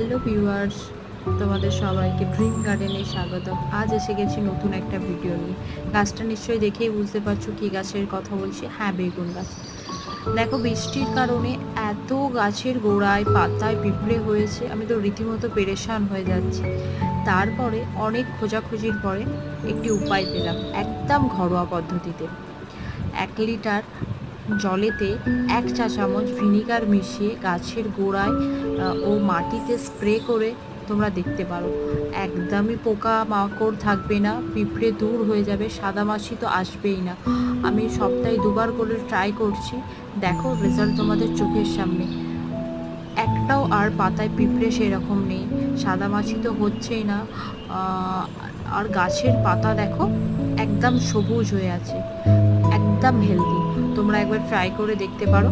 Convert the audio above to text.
Hello viewers, তোমাদের সবাইকে dream গার্ডেনে স্বাগত আজ এসে গেছি নতুন একটা ভিডিও নিয়ে। গাছটা নিশ্চয়ই দেখেই বুঝতে পারছ কি গাছের কথা বলছি। হ্যাঁ বেগুন গাছ। দেখো, বৃষ্টির কারণে এত গাছের গোড়ায়, পাতায় পিঁপড়ে হয়েছে। আমি তো রীতিমতো পেরেশান হয়ে যাচ্ছি। তারপরে অনেক খোঁজাখুঁজির পরে একটি উপায় পেলাম, একদম ঘরোয়া পদ্ধতিতে। এক লিটার জলেতে এক চা চামচ ভিনিগার মিশিয়ে গাছের গোড়ায় ও মাটিতে স্প্রে করে তোমরা দেখতে পারো। একদমই পোকা মাকড় থাকবে না, পিঁপড়ে দূর হয়ে যাবে, সাদা মাছি তো আসবেই না। আমি সপ্তাহে দুবার করে ট্রাই করছি, দেখো রেজাল্ট তোমাদের চোখের সামনে। একটাও আর পাতায় পিঁপড়ে সেরকম নেই, সাদা মাছি তো হচ্ছেই না। আর গাছের পাতা দেখো, একদম সবুজ হয়ে আছে। একদম হেলদি তোমরা একবার ফ্রাই করে দেখতে পারো।